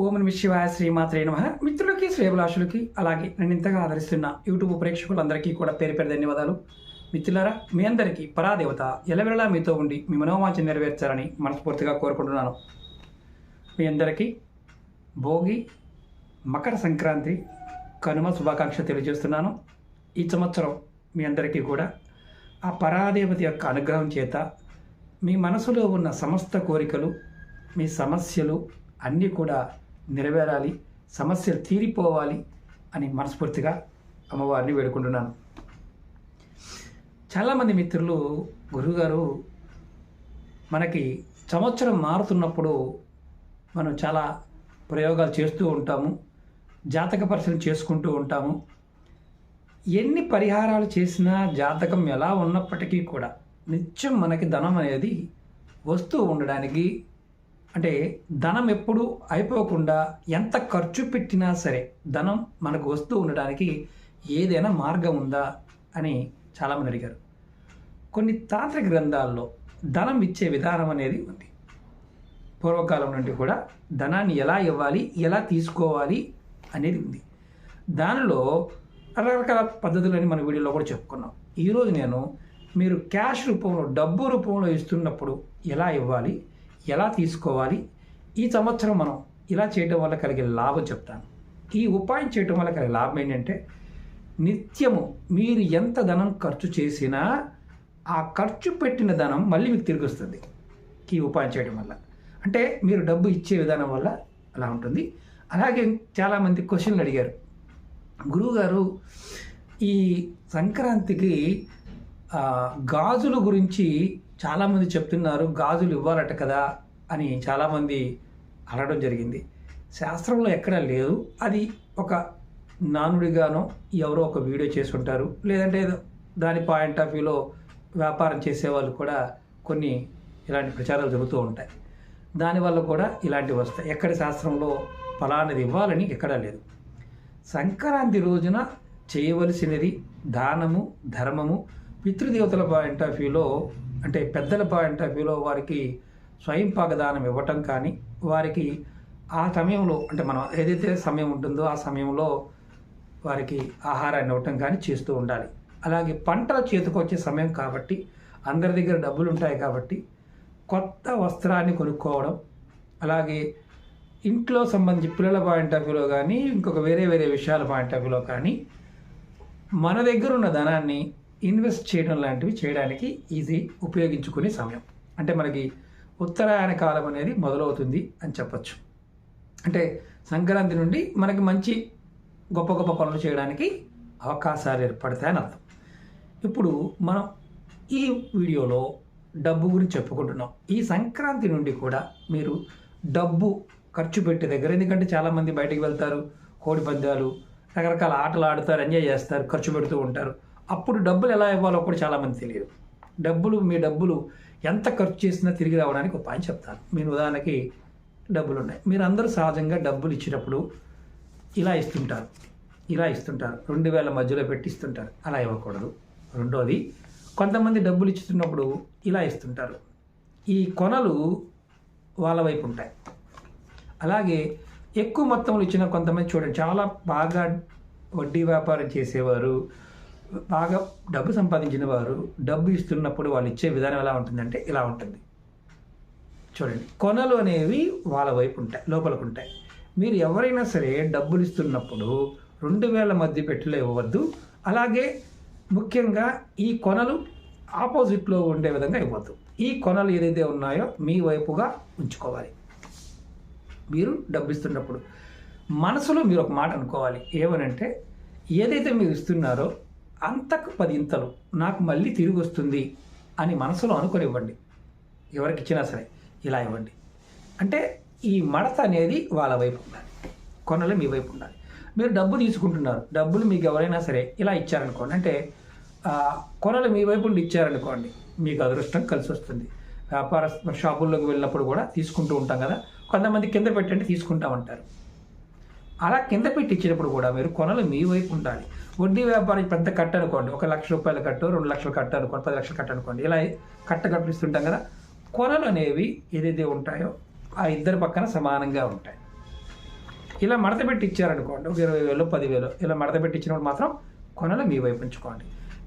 ఓం నమ శివాయ శ్రీమాత్రే నమ. మిత్రులకి శ్రేభిలాషులకి అలాగే నన్ను ఇంతగా ఆదరిస్తున్న యూట్యూబ్ ప్రేక్షకులందరికీ కూడా పేరు పేరు ధన్యవాదాలు. మిత్రులారా మీ అందరికీ పరాదేవత ఎలవెలలా మీతో ఉండి మీ మనోవాంఛ నెరవేర్చాలని మనస్ఫూర్తిగా కోరుకుంటున్నాను. మీ అందరికీ భోగి మకర సంక్రాంతి కనుమ శుభాకాంక్ష తెలియజేస్తున్నాను. ఈ సంవత్సరం మీ అందరికీ కూడా ఆ పరాదేవత యొక్క అనుగ్రహం చేత మీ మనసులో ఉన్న సమస్త కోరికలు మీ సమస్యలు అన్నీ కూడా నెరవేరాలి సమస్యలు తీరిపోవాలి అని మనస్ఫూర్తిగా అమ్మవారిని వేడుకుంటున్నాను. చాలామంది మిత్రులు గురువుగారు మనకి సంవత్సరం మారుతున్నప్పుడు మనం చాలా ప్రయోగాలు చేస్తూ ఉంటాము జాతక పరిశీలన చేసుకుంటూ ఉంటాము. ఎన్ని పరిహారాలు చేసినా జాతకం ఎలా ఉన్నప్పటికీ కూడా నిత్యం మనకి ధనం అనేది వస్తూ ఉండడానికి అంటే ధనం ఎప్పుడు అయిపోకుండా ఎంత ఖర్చు పెట్టినా సరే ధనం మనకు వస్తూ ఉండడానికి ఏదైనా మార్గం ఉందా అని చాలామంది అడిగారు. కొన్ని తాంత్రిక గ్రంథాల్లో ధనం ఇచ్చే విధానం అనేది ఉంది. పూర్వకాలం నుండి కూడా ధనాన్ని ఎలా ఇవ్వాలి ఎలా తీసుకోవాలి అనేది ఉంది. దానిలో రకరకాల పద్ధతులని మన వీడియోలో కూడా చెప్పుకున్నాం. ఈరోజు నేను మీరు క్యాష్ రూపంలో డబ్బు రూపంలో ఇస్తున్నప్పుడు ఎలా ఇవ్వాలి ఎలా తీసుకోవాలి? ఈ సంవత్సరం మనం ఇలా చేయడం వల్ల కలిగే లాభం చెప్తాను. ఈ ఉపాయం చేయడం వల్ల కలిగే లాభం ఏంటంటే నిత్యము మీరు ఎంత ధనం ఖర్చు చేసినా ఆ ఖర్చు పెట్టిన ధనం మళ్ళీ మీకు తిరిగి వస్తుంది ఈ ఉపాయం చేయడం వల్ల. అంటే మీరు డబ్బు ఇచ్చే విధానం వల్ల అలా ఉంటుంది. అలాగే చాలామంది క్వశ్చన్లు అడిగారు. గురువుగారు ఈ సంక్రాంతికి గాజుల గురించి చాలామంది చెప్తున్నారు గాజులు ఇవ్వాలట కదా అని చాలామంది అనడం జరిగింది. శాస్త్రంలో ఎక్కడా లేదు. అది ఒక నానుడిగానో ఎవరో ఒక వీడియో చేసి ఉంటారు లేదంటే దాని పాయింట్ ఆఫ్ వ్యూలో వ్యాపారం చేసేవాళ్ళు కూడా కొన్ని ఇలాంటి ప్రచారాలు జరుగుతూ ఉంటాయి. దానివల్ల కూడా ఇలాంటివి వస్తాయి. ఎక్కడ శాస్త్రంలో ఫలానిది ఇవ్వాలని ఎక్కడా లేదు. సంక్రాంతి రోజున చేయవలసినది దానము ధర్మము పితృదేవతల పాయింట్ ఆఫ్ వ్యూలో అంటే పెద్దల పాయింట్ ఆఫ్ వ్యూలో వారికి స్వయం పాకదానం ఇవ్వటం కానీ వారికి ఆ సమయంలో అంటే మనం ఏదైతే సమయం ఉంటుందో ఆ సమయంలో వారికి ఆహారాన్ని ఇవ్వటం కానీ చేస్తూ ఉండాలి. అలాగే పంటల చేతికొచ్చే సమయం కాబట్టి అందరి దగ్గర డబ్బులు ఉంటాయి కాబట్టి కొత్త వస్త్రాన్ని కొనుక్కోవడం అలాగే ఇంట్లో సంబంధించి పిల్లల పాయింట్ ఆఫ్ వ్యూలో కానీ ఇంకొక వేరే వేరే విషయాల పాయింట్ ఆఫ్ వ్యూలో కానీ మన దగ్గర ఉన్న ధనాన్ని ఇన్వెస్ట్ చేయడం లాంటివి చేయడానికి ఇది ఉపయోగించుకునే సమయం. అంటే మనకి ఉత్తరాయణ కాలం అనేది మొదలవుతుంది అని చెప్పచ్చు. అంటే సంక్రాంతి నుండి మనకి మంచి గొప్ప గొప్ప పనులు చేయడానికి అవకాశాలు ఏర్పడతాయని అర్థం. ఇప్పుడు మనం ఈ వీడియోలో డబ్బు గురించి చెప్పుకుంటున్నాం. ఈ సంక్రాంతి నుండి కూడా మీరు డబ్బు ఖర్చు పెట్టే దగ్గర ఎందుకంటే చాలామంది బయటికి వెళ్తారు కోడి పందాలు రకరకాల ఆటలు ఆడుతారు ఎంజాయ్ చేస్తారు ఖర్చు పెడుతూ ఉంటారు. అప్పుడు డబ్బులు ఎలా ఇవ్వాలో కూడా చాలామంది తెలియదు. డబ్బులు మీ డబ్బులు ఎంత ఖర్చు చేసినా తిరిగి రావడానికి ఒక పాయింట్ చెప్తాను మీరు ఉదాహరణకి డబ్బులు ఉన్నాయి మీరు అందరూ సహజంగా డబ్బులు ఇచ్చినప్పుడు ఇలా ఇస్తుంటారు. ఇలా ఇస్తుంటారు. రెండు వేల మధ్యలో పెట్టి ఇస్తుంటారు. అలా ఇవ్వకూడదు. రెండోది కొంతమంది డబ్బులు ఇచ్చుతున్నప్పుడు ఇలా ఇస్తుంటారు. ఈ కొనలు వాళ్ళ వైపు ఉంటాయి. అలాగే ఎక్కువ మొత్తంలో ఇచ్చిన కొంతమంది చూడండి చాలా బాగా వడ్డీ వ్యాపారం చేసేవారు. బాగా డబ్బు సంపాదించిన వారు డబ్బు ఇస్తున్నప్పుడు వాళ్ళు ఇచ్చే విధానం ఎలా ఉంటుందంటే ఇలా ఉంటుంది. చూడండి కొనలు అనేవి వాళ్ళ వైపు ఉంటాయి లోపలకు ఉంటాయి. మీరు ఎవరైనా సరే డబ్బులు ఇస్తున్నప్పుడు రెండు వేల మధ్య పెట్టులో ఇవ్వవద్దు. అలాగే ముఖ్యంగా ఈ కొనలు ఆపోజిట్లో ఉండే విధంగా ఇవ్వద్దు ఈ కొనలు ఏదైతే ఉన్నాయో మీ వైపుగా ఉంచుకోవాలి. మీరు డబ్బు ఇస్తున్నప్పుడు మనసులో మీరు ఒక మాట అనుకోవాలి. ఏమనంటే ఏదైతే మీరు ఇస్తున్నారో అంతకు పది ఇంతలు నాకు మళ్ళీ తిరిగి వస్తుంది అని మనసులో అనుకొని ఇవ్వండి. ఎవరికి ఇచ్చినా సరే ఇలా ఇవ్వండి. అంటే ఈ మడత అనేది వాళ్ళ వైపు ఉండాలి. కొనలు మీ వైపు ఉండాలి. మీరు డబ్బు తీసుకుంటున్నారు. డబ్బులు మీకు ఎవరైనా సరే ఇలా ఇచ్చారనుకోండి. అంటే కొనలు మీ వైపు నుండి ఇచ్చారనుకోండి మీకు అదృష్టం కలిసి వస్తుంది. వ్యాపార షాపుల్లోకి వెళ్ళినప్పుడు కూడా తీసుకుంటూ ఉంటాం కదా. కొంతమంది కింద పెట్టండి తీసుకుంటామంటారు అలా కింద పెట్టి ఇచ్చినప్పుడు కూడా మీరు కొనలు మీ వైపు ఉండాలి. వడ్డీ వ్యాపారం పెద్ద కట్ట అనుకోండి. ఒక లక్ష రూపాయలు కట్టు రెండు లక్షలు కట్ట అనుకోండి పది లక్షలు కట్ట అనుకోండి. ఇలా కట్ట కట్టిస్తుంటాం కదా. కొనలు అనేవి ఏదైతే ఉంటాయో ఆ ఇద్దరి పక్కన సమానంగా ఉంటాయి. ఇలా మడత పెట్టి ఇచ్చారనుకోండి. ఒక ఇరవై వేలు పదివేలు ఇలా మడత పెట్టి ఇచ్చినప్పుడు మాత్రం కొనలు మీ వైపు ఉంచుకోండి.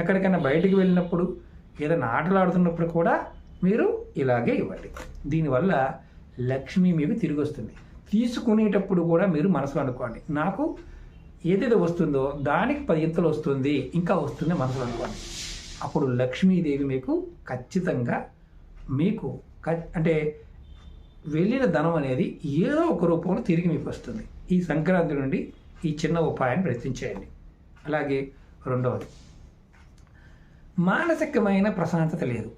ఎక్కడికైనా బయటికి వెళ్ళినప్పుడు ఏదైనా ఆటలు ఆడుతున్నప్పుడు కూడా మీరు ఇలాగే ఇవ్వండి. దీనివల్ల లక్ష్మి మీకు తిరిగి వస్తుంది. తీసుకునేటప్పుడు కూడా మీరు మనసులో అనుకోండి. నాకు ఏదైతే వస్తుందో దానికి పది ఇంతలు వస్తుంది ఇంకా వస్తుంది మనసులో అనుకోండి. అప్పుడు లక్ష్మీదేవి మీకు ఖచ్చితంగా మీకు క- అంటే వెళ్ళిన ధనం అనేది ఏదో ఒక రూపంలో తిరిగి మీకు వస్తుంది. ఈ సంక్రాంతి నుండి ఈ చిన్న ఉపాయాన్ని ప్రయత్నించేయండి. అలాగే రెండవది మానసికమైన ప్రశాంతత లేదు.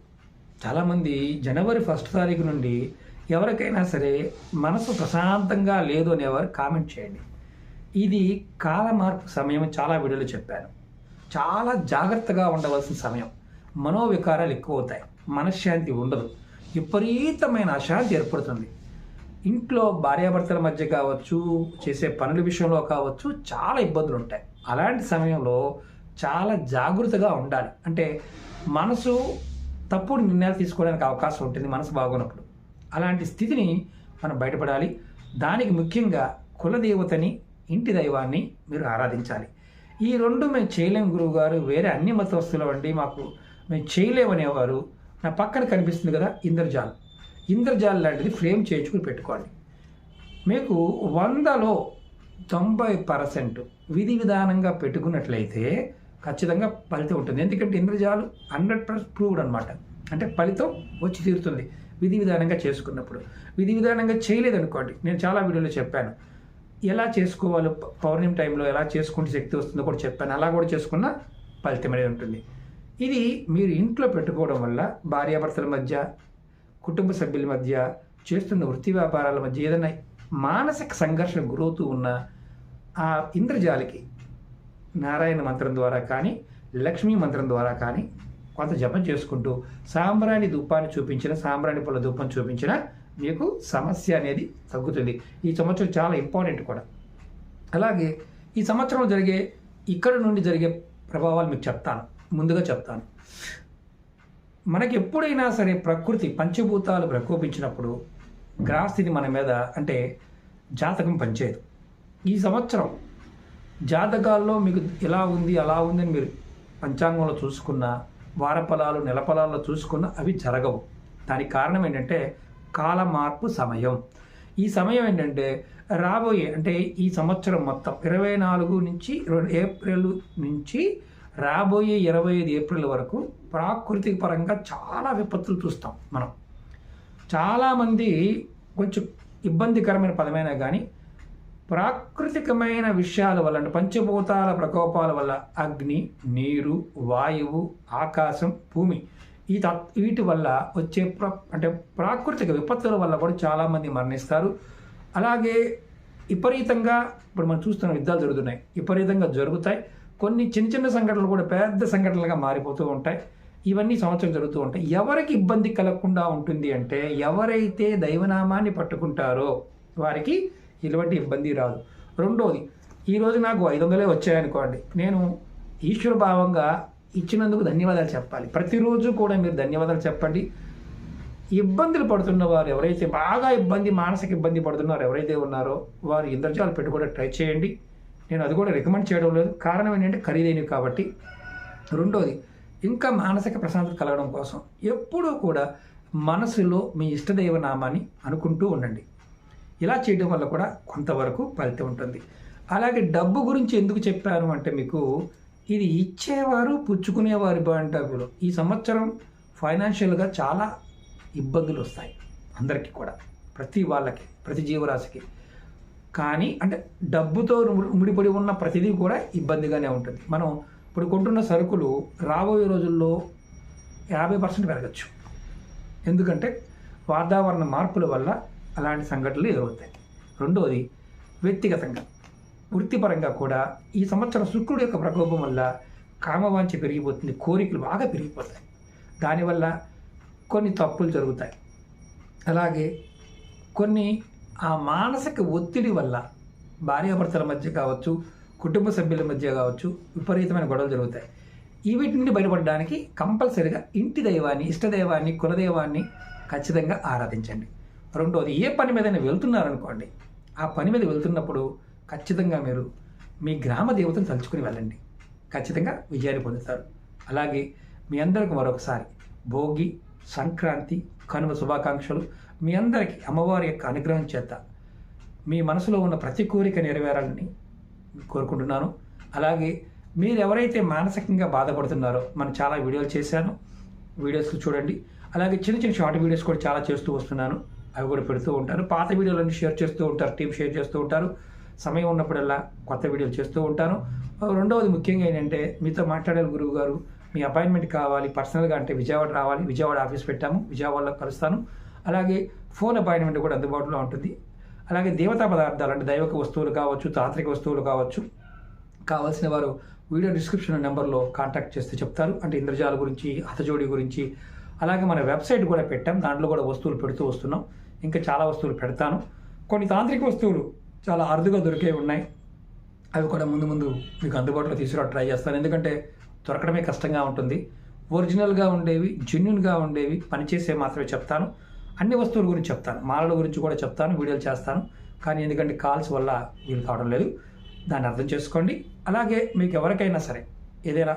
చాలామంది జనవరి ఫస్ట్ తారీఖు నుండి ఎవరికైనా సరే మనసు ప్రశాంతంగా లేదు అనేవారు కామెంట్ చేయండి. ఇది కాల మార్పు సమయం చాలా వీడియోలో చెప్పాను. చాలా జాగ్రత్తగా ఉండవలసిన సమయం. మనోవికారాలు ఎక్కువ అవుతాయి మనశ్శాంతి ఉండదు. విపరీతమైన అశాంతి ఏర్పడుతుంది. ఇంట్లో భార్యాభర్తల మధ్య కావచ్చు చేసే పనుల విషయంలో కావచ్చు చాలా ఇబ్బందులు ఉంటాయి. అలాంటి సమయంలో చాలా జాగ్రత్తగా ఉండాలి. అంటే మనసు తప్పుడు నిర్ణయాలు తీసుకోవడానికి అవకాశం ఉంటుంది. మనసు బాగున్నప్పుడు. అలాంటి స్థితిని మనం బయటపడాలి. దానికి ముఖ్యంగా కులదేవతని ఇంటి దైవాన్ని మీరు ఆరాధించాలి. ఈ రెండు మేము చేయలేం గురువు గారు వేరే అన్ని మతస్థులు అండి మాకు మేము చేయలేమనేవారు. నా పక్కన కనిపిస్తుంది కదా ఇంద్రజాల్. ఇంద్రజాల్ లాంటిది ఫ్రేమ్ చేయించుకుని పెట్టుకోండి. మీకు వందలో తొంభై పర్సెంట్ విధి విధానంగా పెట్టుకున్నట్లయితే ఖచ్చితంగా ఫలితం ఉంటుంది. ఎందుకంటే ఇంద్రజాలు హండ్రెడ్ పర్సెంట్ ప్రూవ్డ్ అనమాట అంటే ఫలితం వచ్చి తీరుతుంది. విధి విధానంగా చేసుకున్నప్పుడు. విధి విధానంగా చేయలేదనుకోండి. నేను చాలా వీడియోలో చెప్పాను. ఎలా చేసుకోవాలో? పౌర్ణమి టైంలో ఎలా చేసుకుంటే శక్తి వస్తుందో కూడా చెప్పాను. అలా కూడా చేసుకున్న ఫలితం అనేది ఉంటుంది. ఇది మీరు ఇంట్లో పెట్టుకోవడం వల్ల భార్యాభర్తల మధ్య కుటుంబ సభ్యుల మధ్య చేస్తున్న వృత్తి వ్యాపారాల మధ్య ఏదైనా మానసిక సంఘర్షణ గురవుతూ ఉన్న ఆ ఇంద్రజాలికి నారాయణ మంత్రం ద్వారా కానీ లక్ష్మీ మంత్రం ద్వారా కానీ కొంత జపం చేసుకుంటూ సాంబ్రాణి ధూపాన్ని చూపించిన సాంబ్రాణి పళ్ళ ధూపం చూపించిన మీకు సమస్య అనేది తగ్గుతుంది. ఈ సంవత్సరం చాలా ఇంపార్టెంట్ కూడా. అలాగే ఈ సంవత్సరం జరిగే ఇక్కడ నుండి జరిగే ప్రభావాలు మీకు చెప్తాను. ముందుగా చెప్తాను. మనకి ఎప్పుడైనా సరే ప్రకృతి పంచభూతాలు ప్రకోపించినప్పుడు గ్రహస్థితి మన మీద అంటే జాతకం పనిచేయదు. ఈ సంవత్సరం జాతకాల్లో మీకు ఎలా ఉంది అలా అని మీరు పంచాంగంలో చూసుకున్న వారఫలాలు నెలఫలాల్లో చూసుకున్న అవి జరగవు. దానికి కారణం ఏంటంటే కాల మార్పు సమయం. ఈ సమయం ఏంటంటే రాబోయే అంటే ఈ సంవత్సరం మొత్తం ఇరవై నాలుగు నుంచి ఏప్రిల్ నుంచి రాబోయే ఇరవై ఐదు ఏప్రిల్ వరకు ప్రాకృతిక పరంగా చాలా విపత్తులు చూస్తాం మనం. చాలామంది కొంచెం ఇబ్బందికరమైన పదమైనా కానీ ప్రాకృతికమైన విషయాల వల్ల అంటే పంచభూతాల ప్రకోపాల వల్ల అగ్ని నీరు వాయువు ఆకాశం భూమి ఈ త వీటి వల్ల వచ్చే ప్ర అంటే ప్రాకృతిక విపత్తుల వల్ల కూడా చాలామంది మరణిస్తారు. అలాగే విపరీతంగా ఇప్పుడు మనం చూస్తున్న యుద్ధాలు జరుగుతున్నాయి. విపరీతంగా జరుగుతాయి. కొన్ని చిన్న చిన్న సంఘటనలు కూడా పెద్ద సంఘటనలుగా మారిపోతూ ఉంటాయి. ఇవన్నీ సంవత్సరం జరుగుతూ ఉంటాయి. ఎవరికి ఇబ్బంది కలగకుండా ఉంటుంది అంటే ఎవరైతే దైవనామాన్ని పట్టుకుంటారో వారికి ఎటువంటి ఇబ్బంది రాదు. రెండోది ఈరోజు నాకు ఐదు వందలే వచ్చాయనుకోండి. నేను ఈశ్వర భావంగా ఇచ్చినందుకు ధన్యవాదాలు చెప్పాలి. ప్రతిరోజు కూడా మీరు ధన్యవాదాలు చెప్పండి. ఇబ్బందులు పడుతున్న వారు ఎవరైతే బాగా ఇబ్బంది మానసిక ఇబ్బంది పడుతున్నారు ఎవరైతే ఉన్నారో వారు ఇంద్రజాలు పెట్టుకోవడం ట్రై చేయండి. నేను అది కూడా రికమెండ్ చేయడం లేదు. కారణం ఏంటంటే ఖరీదైనవి కాబట్టి. రెండోది ఇంకా మానసిక ప్రశాంతత కలగడం కోసం ఎప్పుడూ కూడా మనసులో మీ ఇష్టదైవ నామాన్ని అనుకుంటూ ఉండండి. ఇలా చేయడం వల్ల కూడా కొంతవరకు ఫలితం ఉంటుంది. అలాగే డబ్బు గురించి ఎందుకు చెప్పాను అంటే మీకు ఇది ఇచ్చేవారు పుచ్చుకునేవారి కూడా ఈ సంవత్సరం ఫైనాన్షియల్గా చాలా ఇబ్బందులు వస్తాయి అందరికీ కూడా ప్రతి వాళ్ళకి ప్రతి జీవరాశికి. కానీ అంటే డబ్బుతో ముడిపడి ఉన్న ప్రతిదీ కూడా ఇబ్బందిగానే ఉంటుంది. మనం ఇప్పుడు కొంటున్న సరుకులు రాబోయే రోజుల్లో యాభై పర్సెంట్ పెరగచ్చు. ఎందుకంటే వాతావరణ మార్పుల వల్ల అలాంటి సంఘటనలు ఎదురవుతాయి. రెండవది వ్యక్తిగతంగా. వృత్తిపరంగా కూడా ఈ సంవత్సరం శుక్రుడు యొక్క ప్రకోపం వల్ల కామవాంఛ పెరిగిపోతుంది కోరికలు బాగా పెరిగిపోతాయి. దానివల్ల కొన్ని తప్పులు జరుగుతాయి. అలాగే కొన్ని ఆ మానసిక ఒత్తిడి వల్ల భార్యాభర్తల మధ్య కావచ్చు కుటుంబ సభ్యుల మధ్య కావచ్చు విపరీతమైన గొడవలు జరుగుతాయి. ఈ వీటి నుండి బయటపడడానికి కంపల్సరిగా ఇంటి దైవాన్ని ఇష్టదైవాన్ని కులదైవాన్ని ఖచ్చితంగా ఆరాధించండి. రెండోది ఏ పని మీదైనా వెళ్తున్నారనుకోండి ఆ పని మీద వెళ్తున్నప్పుడు ఖచ్చితంగా మీరు మీ గ్రామ దేవతను తలుచుకుని వెళ్ళండి. ఖచ్చితంగా విజయాన్ని పొందుతారు. అలాగే మీ అందరికి మరొకసారి భోగి సంక్రాంతి కనుమ శుభాకాంక్షలు. మీ అందరికీ అమ్మవారి యొక్క అనుగ్రహం చేత మీ మనసులో ఉన్న ప్రతి కోరిక నెరవేరాలని కోరుకుంటున్నాను. అలాగే మీరు ఎవరైతే మానసికంగా బాధపడుతున్నారో మనం చాలా వీడియోలు చేశాను. వీడియోస్ చూడండి. అలాగే చిన్న చిన్న షార్ట్ వీడియోస్ కూడా చాలా చేస్తూ వస్తున్నాను. అవి కూడా పెడుతూ ఉంటారు పాత వీడియోలన్నీ షేర్ చేస్తూ ఉంటారు. టీం షేర్ చేస్తూ ఉంటారు. సమయం ఉన్నప్పుడల్లా కొత్త వీడియోలు చేస్తూ ఉంటాను. రెండవది ముఖ్యంగా ఏంటంటే మీతో మాట్లాడాలి గురువు గారు. మీ అపాయింట్మెంట్ కావాలి పర్సనల్గా అంటే విజయవాడ రావాలి విజయవాడ ఆఫీస్ పెట్టాము విజయవాడలో కలుస్తాను. అలాగే ఫోన్ అపాయింట్మెంట్ కూడా అందుబాటులో ఉంటుంది. అలాగే దేవతా పదార్థాలు అంటే దైవక వస్తువులు కావచ్చు తాంత్రిక వస్తువులు కావచ్చు కావాల్సిన వారు వీడియో డిస్క్రిప్షన్ నెంబర్లో కాంటాక్ట్ చేస్తే చెప్తారు. అంటే ఇంద్రజాల గురించి హతజోడి గురించి. అలాగే మన వెబ్సైట్ కూడా పెట్టాం. దాంట్లో కూడా వస్తువులు పెడుతూ వస్తున్నాం. ఇంకా చాలా వస్తువులు పెడతాను. కొన్ని తాంత్రిక వస్తువులు చాలా అరుదుగా దొరికే ఉన్నాయి. అవి కూడా ముందు ముందు మీకు అందుబాటులో తీసుకురా ట్రై చేస్తాను. ఎందుకంటే దొరకడమే కష్టంగా ఉంటుంది. ఒరిజినల్గా ఉండేవి జెన్యున్గా ఉండేవి పనిచేసే మాత్రమే చెప్తాను. అన్ని వస్తువుల గురించి చెప్తాను. మాలల గురించి కూడా చెప్తాను వీడియోలు చేస్తాను. కానీ ఎందుకంటే కాల్స్ వల్ల వీలు కావడం లేదు. దాన్ని అర్థం చేసుకోండి. అలాగే మీకు ఎవరికైనా సరే ఏదైనా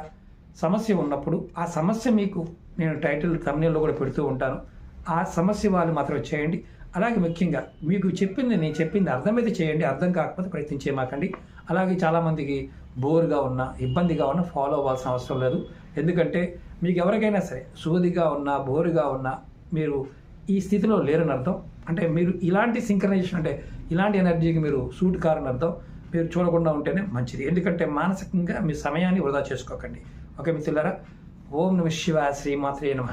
సమస్య ఉన్నప్పుడు ఆ సమస్య మీకు నేను టైటిల్ తమిళలో కూడా పెడుతూ ఉంటాను. ఆ సమస్య వాళ్ళు మాత్రమే చేయండి. అలాగే ముఖ్యంగా మీకు చెప్పింది నేను చెప్పింది అర్థమైతే చేయండి అర్థం కాకపోతే ప్రయత్నించేమాకండి అలాగే చాలామందికి బోర్గా ఉన్న ఇబ్బందిగా ఉన్న ఫాలో అవ్వాల్సిన అవసరం లేదు. ఎందుకంటే మీకు ఎవరికైనా సరే సూదిగా ఉన్నా బోరుగా ఉన్నా మీరు ఈ స్థితిలో లేరని అర్థం. అంటే మీరు ఇలాంటి సింక్రనైజేషన్ అంటే ఇలాంటి ఎనర్జీకి మీరు సూట్ కారని అర్థం. మీరు చూడకుండా ఉంటేనే మంచిది. ఎందుకంటే మానసికంగా మీ సమయాన్ని వృధా చేసుకోకండి. ఓకే మిత్రులారా? ఓం నమ శివ శ్రీమాత్రే నమ.